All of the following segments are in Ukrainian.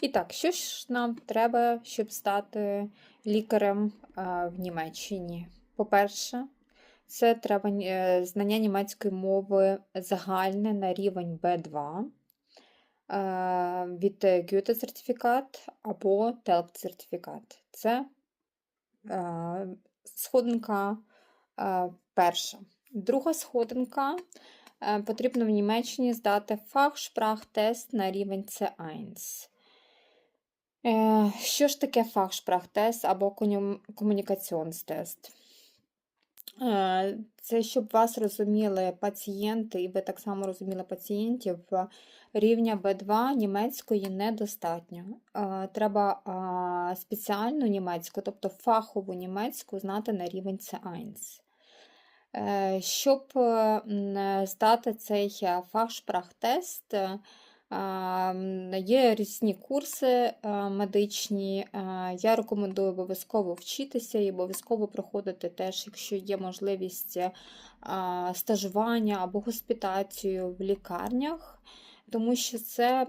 І так, що ж нам треба, щоб стати лікарем е, в Німеччині? По-перше, це треба е, знання німецької мови загальне на рівень B2 е, від Goethe сертифікат або TELP сертифікат. Це е, сходинка е, перша. Друга сходинка е, потрібно в Німеччині здати фахшпрахтест на рівень C1. Що ж таке фахшпрахтест або комунікаціонстест? Е, Це щоб вас розуміли пацієнти, і ви так само розуміли пацієнтів. Рівня B2 німецької недостатньо. Е, Треба спеціальну німецьку, тобто фахову німецьку знати на рівень C1. Е, Щоб здати цей е, фахшпрахтест, м, Є різні курси е, медичні. Е, Я рекомендую обов'язково вчитися і обов'язково проходити теж, якщо є можливість е, стажування або госпітацію в лікарнях, тому що це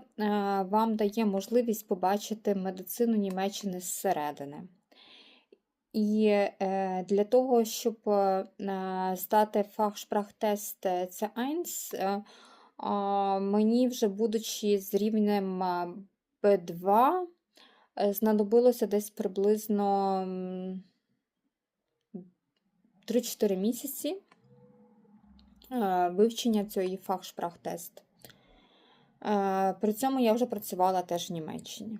вам дає можливість побачити медицину Німеччини зсередини. І для того, щоб здати фахшпрахтест C1, е, а, мені вже будучи з рівнем а, B2, е, знадобилося десь приблизно 3-4 місяці е, вивчення цієї фахшпрахтест. Е, При цьому я вже працювала теж в Німеччині.